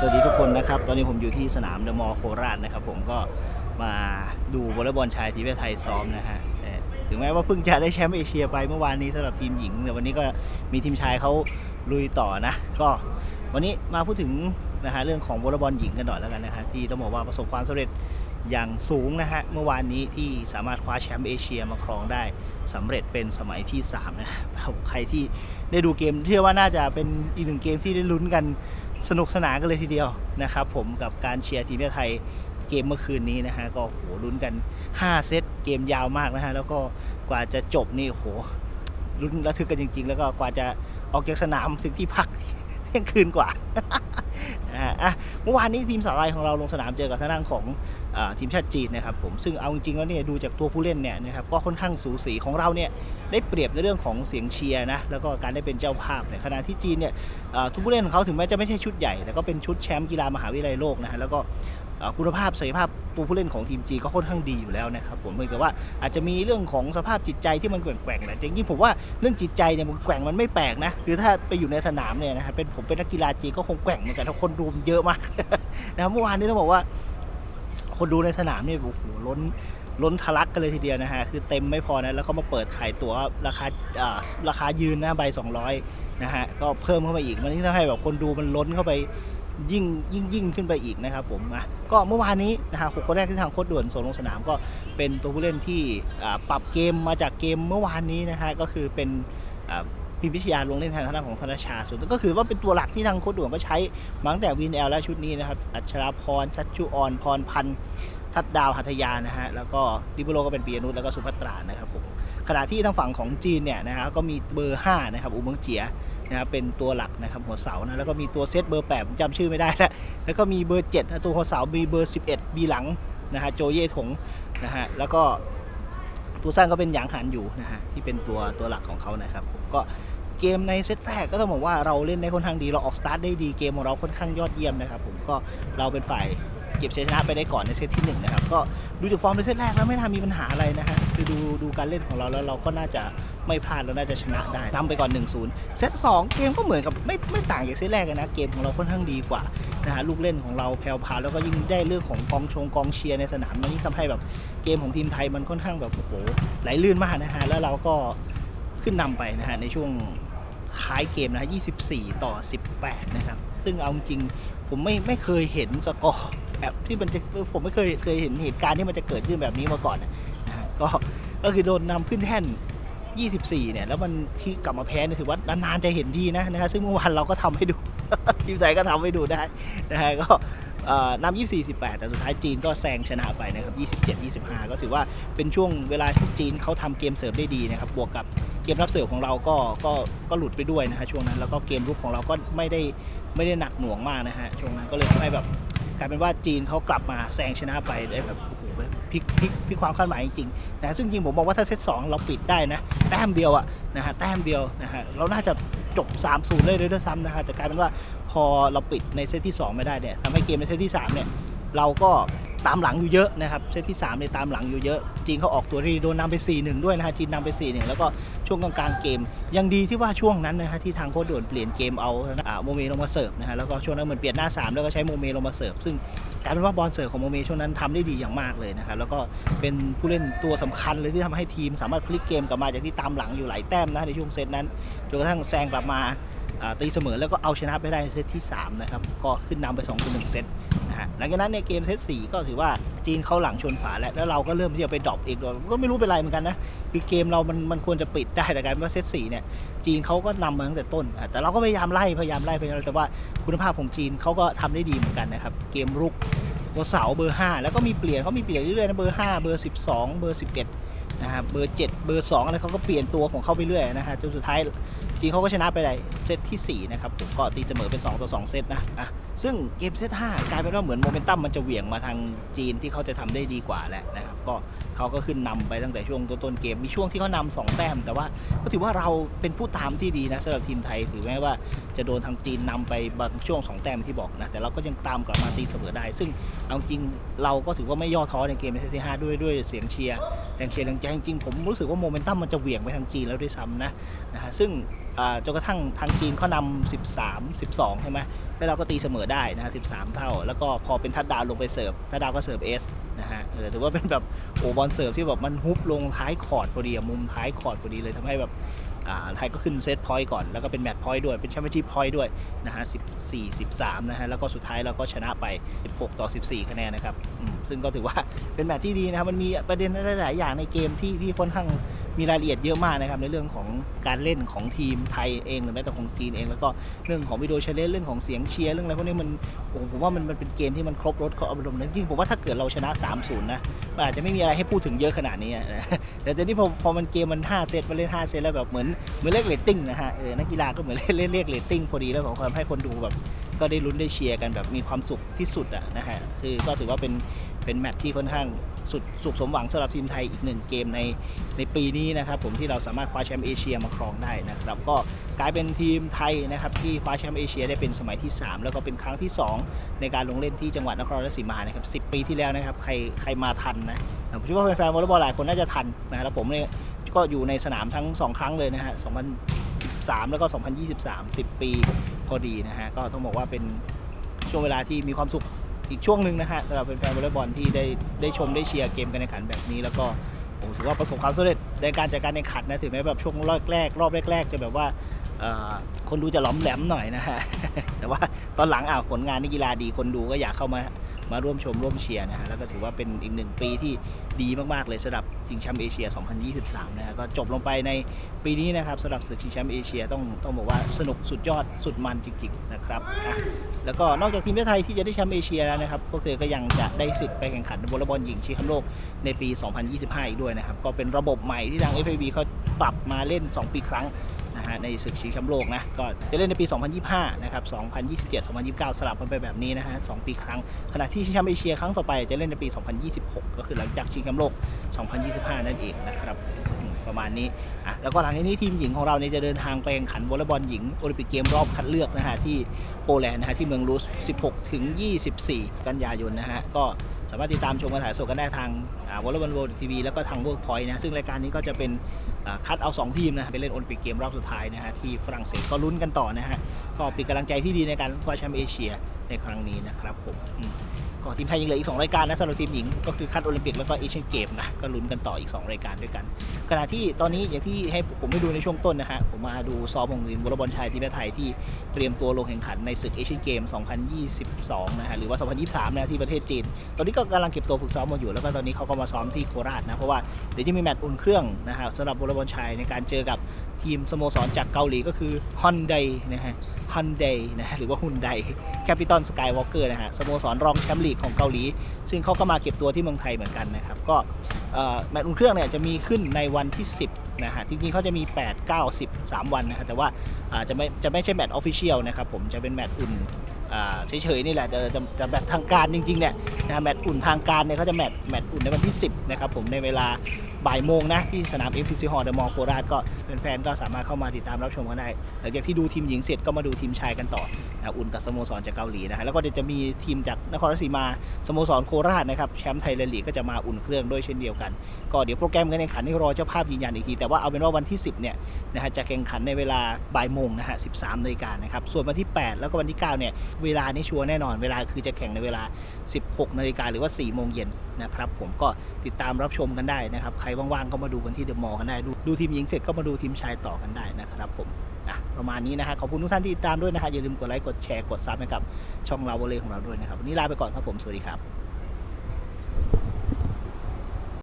สวัสดีทุกคนนะครับ ตอนนี้ผมอยู่ที่สนามเดอะมอลล์โคราชนะครับ ผมก็มาดูวอลเลย์บอลชายทีมชาติไทยซ้อมนะฮะถึงแม้ว่าเพิ่งจะได้แชมป์เอเชียไปเมื่อวานนี้สำหรับทีมหญิง แต่วันนี้ก็มีทีมชายเขาลุยต่อนะ ก็วันนี้มาพูดถึงนะฮะเรื่องของวอลเลย์บอลหญิงกันหน่อยแล้วกันนะฮะที่ต้องบอกว่าประสบความสำเร็จอย่างสูงนะฮะเมื่อวานนี้ที่สามารถคว้าแชมป์เอเชียมาครองได้สำเร็จเป็นสมัยที่3นะครับใครที่ได้ดูเกมเชื่อว่าน่าจะเป็นอีกหนึ่งเกมที่ได้ลุ้นกัน สนุกสนานกันเลยทีเดียวนะครับผมกับการเชียร์ทีมชาติไทยเกมเมื่อคืนนี้นะฮะก็โหลุ้นกัน 5 เซตเกมยาวมากนะฮะแล้วก็กว่าจะจบนี่โหลุ้นระทึกกันจริง ๆ แล้วก็กว่าจะออกจากสนามถึงที่พักเที่ยงคืนกว่า อะเมื่อวานนี้ทีมสาวไทยของเราลงสนามเจอกับทางด้านของอทีมชาติจีนนะครับผมซึ่งเอาจริงๆแล้วเนี่ยดูจากตัวผู้เล่นเนี่ยนะครับก็ค่อนข้างสูสีของเราเนี่ยได้เปรียบในเรื่องของเสียงเชียร์นะแล้วก็การได้เป็นเจ้าภาพเนี่ยขณะที่จีนเนี่ยทุกผู้เล่นของเขาถึงแม้จะไม่ใช่ชุดใหญ่แต่ก็เป็นชุดแชมป์กีฬามหาวิทยาลัยโลกนะฮะแล้วก็ คุณภาพศักยภาพตัวผู้เล่นของทีมจีก็ค่อนข้างดีอยู่แล้วนะครับผมเพียงแต่ว่าอาจจะมีเรื่องของสภาพจิตใจที่มันแกว่งๆแหละจริงๆผมว่าเรื่องจิตใจเนี่ยมันแกว่งมันไม่แปลกนะคือถ้าไปอยู่ในสนามเนี่ยนะครับเป็นผมเป็นนักกีฬาจีก็คงแกว่งเหมือนกันถ้าคนดูมันเยอะมากนะครับเมื่อวานนี้ต้องบอกว่า คนดูในสนามเนี่ยโอ้โหล้นล้นทะลักกันเลยทีเดียวนะฮะ คือเต็มไม่พอนะ แล้วก็มาเปิดขายตั๋วราคาอ่าราคายืนนะใบ 200 นะฮะ ก็เพิ่มเข้าไปอีก มันนี่ทำให้แบบคนดูมันล้นเข้าไป ยิ่งยิ่งยิ่งขึ้นไปอีกนะครับผมนะก็เมื่อวานนี้นะฮะหกคนแรกที่ทางโค้ด่วนส่งลงสนามก็เป็นตัวผู้เล่นที่ปรับเกมมาจากเกมเมื่อวานนี้นะฮะก็คือเป็นพิมพิชยาลงเล่นแทนทางด้านของธนชาส่วนก็คือว่าเป็นตัวหลักที่ทางโค้ด่วนก็ใช้มาตั้งแต่วินแอลและชุดนี้นะครับอัชราพรชัชชุออนพรพันธ์ทัดดาวหัทยานะฮะแล้วก็ดิบุโรก็เป็นปียนุชแล้วก็สุภัตรานะครับผม ขณะที่ทางฝั่งของจีนเนี่ยนะฮะก็มีเบอร์ 5 นะครับอูเมิงเจียนะครับเป็นตัวหลักนะครับหัวเสานะแล้วก็มีตัวเซตเบอร์8ผมจำชื่อไม่ได้แล้วแล้วก็มีเบอร์7นะตัวหัวเสามีเบอร์ 11บีหลังนะฮะโจเย่ถงนะฮะแล้วก็ตัวสร้างก็เป็นหยางหันอยู่นะฮะที่เป็นตัวตัวหลักของเขานะครับผมก็เกมในเซตแรกก็ต้องบอกว่าเราเล่นได้ค่อนข้างดีเราออกสตาร์ทได้ดีเกมของเราค่อนข้างยอดเยี่ยมนะครับผมก็เราเป็นฝ่าย เก็บชัยชนะไปได้ก่อนในเซตที่หนึ่งนะครับก็ดูจากฟอร์มในเซตแรกแล้วไม่น่ามีปัญหาอะไรนะฮะคือดูดูการเล่นของเราแล้วเราก็น่าจะไม่พลาดแล้วน่าจะชนะได้ทำไปก่อน 1-0 เซต2เกมก็เหมือนกับไม่ไม่ต่างจากเซตแรกนะเกมของเราค่อนข้างดีกว่านะฮะลูกเล่นของเราแผ่วพาแล้วก็ยิ่งได้เรื่องของกองชงกองเชียร์ในสนามนยิ่งทำให้แบบเกมของทีมไทยมันค่อนข้างแบบโอ้โหไหลลื่นมากนะฮะแล้วเราก็ขึ้นนำไปนะฮะในช่วงท้ายเกมนะฮะ24 ต่อ 18 นะครับ ซึ่งเอาจริงผมไม่ไม่เคยเห็นสกอร์ แบบที่มันจะผมไม่เคยเคยเห็นเหตุการณ์ที่มันจะเกิดขึ้นแบบนี้มาก่อนนะฮะก็ก็คือโดนนำขึ้นแท่น 24 เนี่ย แล้วมันที่กลับมาแพ้เนี่ยถือว่านานๆจะเห็นทีนะนะฮะซึ่งเมื่อวานเราก็ทำให้ดูทีมไทยก็ทำให้ดูได้นะฮะก็เอ่อนำ24 18 แต่สุดท้ายจีนก็แซงชนะไปนะครับ 27 25 ก็ถือว่าเป็นช่วงเวลาที่จีนเขาทำเกมเสิร์ฟได้ดีนะครับ บวกกับเกมรับเสิร์ฟของเราก็ก็ก็หลุดไปด้วยนะฮะช่วงนั้น แล้วก็เกมรุกของเราก็ไม่ได้ไม่ได้หนักหน่วงมากนะฮะช่วงนั้นก็เลยทำให้แบบ กลายเป็นว่าจีนเขากลับมาแซงชนะไปได้แบบโอ้โหแบบพลิกพลิกพลิกความคาดหมายจริงๆนะซึ่งจริงผมบอกว่าถ้าเซตสองเราปิดได้นะแต้มเดียวอะนะฮะแต้มเดียวนะฮะเราน่าจะจบ3-0เลยด้วยซ้ำนะฮะแต่กลายเป็นว่าพอเราปิดในเซตที่ 2 ไม่ได้เนี่ยทำให้เกมในเซตที่3เนี่ยเราก็ ตามหลังอยู่เยอะนะครับเซตที่3เนี่ยตามหลังอยู่เยอะ จีนเขาออกตัวดีโดนนำไป 4-1 ด้วยนะฮะจีนนำไป 4-1 แล้วก็ช่วงกลางๆเกม ยังดีที่ว่าช่วงนั้นนะฮะที่ทางโค้ชด่วนเปลี่ยนเกมเอาโมเมลงมาเสิร์ฟนะฮะแล้วก็ช่วงนั้นเหมือนเปลี่ยนหน้า 3 แล้วก็ใช้โมเมลงมาเสิร์ฟซึ่งกลายเป็นว่าบอลเสิร์ฟของโมเมช่วงนั้นทำได้ดีอย่างมากเลยนะครับแล้วก็เป็นผู้เล่นตัวสำคัญเลยที่ทำให้ทีมสามารถพลิกเกมกลับมาจากที่ตามหลังอยู่หลายแต้มนะในช่วงเซตนั้นจนกระทั่งแซงกลับมา ตีเสมอแล้วก็เอาชนะไปได้ในเซตที่สามนะครับ ก็ขึ้นนำไป2ต่อ1เซตนะฮะหลังจากนั้นในเกมเซตสี่ก็ถือว่าจีนเข้าหลังชนฝาแล้ว แล้วเราก็เริ่มที่จะไปดรอปอีกด้วยก็ไม่รู้เป็นไรเหมือนกันนะ คือเกมเรามันมันควรจะปิดได้แต่กลารว่าเซตสี่เนี่ยจีนเขาก็นำมาตั้งแต่ต้น แต่เราก็พยายามไล่พยายามไล่พยายามไล่แต่ว่าคุณภาพของจีนเขาก็ทำได้ดีเหมือนกันนะครับ เกมรุกหัวเสาเบอร์ 5 แล้วก็มีเปลี่ยนเขามีเปลี่ยนเรื่อยๆนะเบอร์ 5 เบอร์ 12 เบอร์ 11นะฮะเบอร์ 7 เบอร์ 2 อะไรเขาก็เปลี่ยนตัวของเขาไปเรื่อยนะฮะจนสุดท้าย จีนเขาก็ชนะไปได้เซตที่สี่นะครับผมก็ตีเสมอเป็น 2 ต่อ 2 เซตนะอะซึ่งเกมเซต5กลายเป็นว่าเหมือนโมเมนตัมมันจะเหวี่ยงมาทางจีนที่เขาจะทำได้ดีกว่าแหละนะครับก็เขาก็ขึ้นนำไปตั้งแต่ช่วงต้นๆเกมมีช่วงที่เขานำสองแต้ม แต่ว่าก็ถือว่าเราเป็นผู้ตามที่ดีนะสำหรับทีมไทยถือแม้ว่าจะโดนทางจีนนำไปบางช่วงสองแต้มที่บอกนะแต่เราก็ยังตามกลับมาตีเสมอได้ ซึ่งเอาจริงเราก็ถือว่าไม่ย่อท้อในเกมเซตที่ห้าด้วยด้วยเสียงเชียร์แรงเชียร์แรงใจจริงผมรู้สึกว่าโมเมนตัมมันจะเหวี่ยงไปทางจีนแล้วด้วยซ้ำนะนะฮะซึ่ง จนกระทั่งทางจีนเขานำ13 12 ใช่ไหมแล้วเราก็ตีเสมอได้นะฮะ13 เท่า แล้วก็พอเป็นทัดดาวลงไปเสิร์ฟทัดดาวก็เสิร์ฟเอสนะฮะถือว่าเป็นแบบโอ้บอลเสิร์ฟที่แบบมันฮุบลงท้ายคอร์ดพอดีอะมุมท้ายคอร์ดพอดีเลยทำให้แบบอ่าไทยก็ขึ้นเซตพอยต์ก่อน แล้วก็เป็นแมตช์พอยต์ด้วย เป็นแชมเปี้ยนชิพพอยต์ด้วยนะฮะ14 13 นะฮะ แล้วก็สุดท้ายเราก็ชนะไป 16 ต่อ 14 คะแนนนะครับอืมซึ่งก็ถือว่าเป็นแมตช์ที่ดีนะครับ มันมีประเด็นหลายๆอย่างในเกมที่ที่ค่อนข้าง มีรายละเอียดเยอะมากนะครับในเรื่องของการเล่นของทีมไทยเองหรือแม้แต่ของจีนเอง แล้วก็เรื่องของวิดีโอเชลเลนเรื่องของเสียงเชียร์เรื่องอะไรพวกนี้มันโอ้ผมว่ามันมันเป็นเกมที่มันครบรถครบอารมณ์นะจริงผมว่าถ้าเกิดเราชนะ 3-0 นะมันอาจจะไม่มีอะไรให้พูดถึงเยอะขนาดนี้อะแต่ตอนนี้พอพอมันเกมมัน 5 เซตมาเล่น 5 เซตแล้วแบบเหมือนเหมือนเลขเรตติ้งนะฮะเออนักกีฬาก็เหมือนเล่นเล่นเลขเรตติ้งพอดีแล้วของทำให้คนดูแบบ ก็ได้ลุ้นได้เชียร์กันแบบมีความสุขที่สุดอะนะฮะคือก็ถือว่าเป็นเป็นแมตช์ที่ค่อนข้างสุดสุขสมหวังสำหรับทีมไทยอีกหนึ่งเกมในในปีนี้นะครับผมที่เราสามารถคว้าแชมป์เอเชียมาครองได้นะครับก็กลายเป็นทีมไทยนะครับที่คว้าแชมป์เอเชียได้เป็นสมัยที่ 3 แล้วก็เป็นครั้งที่ 2 ในการลงเล่นที่จังหวัดนครราชสีมานะครับ10 ปีที่แล้วนะครับใครใครมาทันนะผมเชื่อว่าแฟนๆวอลเลย์บอลหลายคนน่าจะทันนะแล้วผมเนี่ยก็อยู่ในสนามทั้ง 2 ครั้งเลยนะฮะ 2013 แล้วก็ 2023 10 ปีพอดีนะฮะ ก็ต้องบอกว่าเป็นช่วงเวลาที่มีความสุขอีกช่วงหนึ่งนะฮะสำหรับแฟนวอลเลย์บอลที่ได้ได้ชมได้เชียร์เกมการแข่งขันแบบนี้แล้วก็ผมถือว่าประสบความสำเร็จในการจัดการแข่งขันนะถึงแม้แบบช่วงรอบแรกรอบแรกๆจะแบบว่าคนดูจะหล้อมแหลมหน่อยนะฮะแต่ว่าตอนหลังอะผลงานในกีฬาดีคนดูก็อยากเข้ามา มาร่วมชมร่วมเชียร์นะฮะแล้วก็ถือว่าเป็นอีกหนึ่งปีที่ดีมากๆเลยสำหรับชิงแชมป์เอเชีย 2023 นะฮะก็จบลงไปในปีนี้นะครับสำหรับศึกชิงแชมป์เอเชียต้องต้องบอกว่าสนุกสุดยอดสุดมันจริงๆนะครับแล้วก็นอกจากทีมชาติไทยที่จะได้แชมป์เอเชียแล้วนะครับพวกเธอก็ยังจะได้สิทธิ์ไปแข่งขันวอลเลย์บอลหญิงชิงแชมป์โลกในปี 2025 อีกด้วยนะครับก็เป็นระบบใหม่ที่ทาง FAB เขาปรับมาเล่น 2 ปีครั้ง นะฮะในศึกชิงแชมป์โลกนะก็จะเล่นในปี 2025 นะครับ 2027 2029 สลับกันไปแบบนี้นะฮะ2ปีครั้ง ขณะที่ชิงแชมป์เอเชียครั้งต่อไปจะเล่นในปี 2026 ก็คือหลังจากชิงแชมป์โลก 2025 นั่นเองนะครับประมาณนี้อะแล้วก็หลังจากนี้ทีมหญิงของเราเนี่ยจะเดินทางไปแข่งขันวอลเลย์บอลหญิงโอลิมปิกเกมรอบคัดเลือกนะฮะที่โปแลนด์นะฮะที่เมืองรูส 16 ถึง 24 กันยายนนะฮะก็ สามารถติดตามชมการถ่ายสดกันได้ทางวอลเลย์บอลโวลทีวีแล้วก็ทางเวิร์กพอยต์นะซึ่งรายการนี้ก็จะเป็นคัดเอา 2 ทีมนะฮะไปเล่นโอลิมปิกเกมรอบสุดท้ายนะฮะที่ฝรั่งเศสก็ลุ้นกันต่อนะฮะก็เป็นกำลังใจที่ดีในการคว้าแชมป์เอเชีย ในครั้งนี้นะครับผมอืมก็ทีมไทยยังเหลืออีก 2 รายการนะสำหรับทีมหญิง ก็คือคัดโอลิมปิกแล้วก็เอเชียนเกมนะก็ลุ้นกันต่ออีก 2 รายการด้วยกัน ขณะที่ตอนนี้อย่างที่ให้ผมให้ดูในช่วงต้นนะฮะผมมาดูซ้อมของทีมวอลเลย์บอลชายทีมไทยที่เตรียมตัวลงแข่งขันในศึกเอเชียนเกม 2022 นะฮะหรือว่า 2023 นะที่ประเทศจีน ตอนนี้ก็กำลังเก็บตัวฝึกซ้อมมาอยู่แล้วก็ตอนนี้เขาก็มาซ้อมที่โคราชนะเพราะว่าเดี๋ยวจะมีแมตช์อุ่นเครื่องนะฮะสำหรับวอลเลย์บอลชายในการเจอกับ ทีมสโมสรจากเกาหลีก็คือฮอนไดนะฮะฮอนไดนะฮะหรือว่าฮุนไดแคปิตอลสกายวอล์กเกอร์นะฮะสโมสรรองแชมป์ลีกของเกาหลี ซึ่งเขาก็มาเก็บตัวที่เมืองไทยเหมือนกันนะครับ ก็แมตช์อุ่นเครื่องเนี่ยจะมีขึ้นในวันที่ 10นะฮะจริงๆเขาจะมี 8 9 10 3 วันนะฮะแต่ว่าจะไม่จะไม่ใช่แมตช์ออฟฟิเชียลนะครับผมจะเป็นแมตช์อุ่นเฉยๆนี่แหละจะจะจะแบบทางการจริงๆเนี่ยนะฮะแมตช์อุ่นทางการเนี่ยเขาจะแมตช์แมตช์อุ่นในวันที่ 10นะครับผมในเวลาบ่ายโมงนะที่สนาม FTC Hall เดอะมอลล์โคราชก็แฟนๆก็สามารถเข้ามาติดตามรับชมกันได้หลังจากที่ดูทีมหญิงเสร็จก็มาดูทีมชายกันต่อนะอุ่นกับสโมสรจากเกาหลีนะฮะแล้วก็เดี๋ยวจะมีทีมจากนครราชสีมาสโมสรโคราชนะครับแชมป์ไทยแลนด์ลีกก็จะมาอุ่นเครื่องด้วยเช่นเดียวกัน ก็เดี๋ยวโปรแกรมการแข่งขันนี่รอเจ้าภาพยืนยันอีกทีแต่ว่าเอาเป็นว่าวันที่ 10เนี่ยนะฮะจะแข่งขันในเวลาบ่ายโมงนะฮะ13นาฬิกานะครับส่วนวันที่ 8 แล้วก็วันที่9เนี่ยเวลานี่ชัวร์แน่นอนเวลาคือจะแข่งในเวลา 16นาฬิกาหรือว่า4โมงเย็นนะครับผมก็ติดตามรับชมกันได้นะครับใครว่างๆก็มาดูกันที่เดอะมอลล์กันได้ดูดูทีมหญิงเสร็จก็มาดูทีมชายต่อกันได้นะครับผมอะประมาณนี้นะฮะขอบคุณทุกท่านที่ติดตามด้วยนะฮะอย่าลืมกดไลค์กดแชร์กดซับให้กับช่องเราวอลเลย์ของเราด้วยนะครับวันนี้ลาไปก่อนครับผมสวัสดีครับ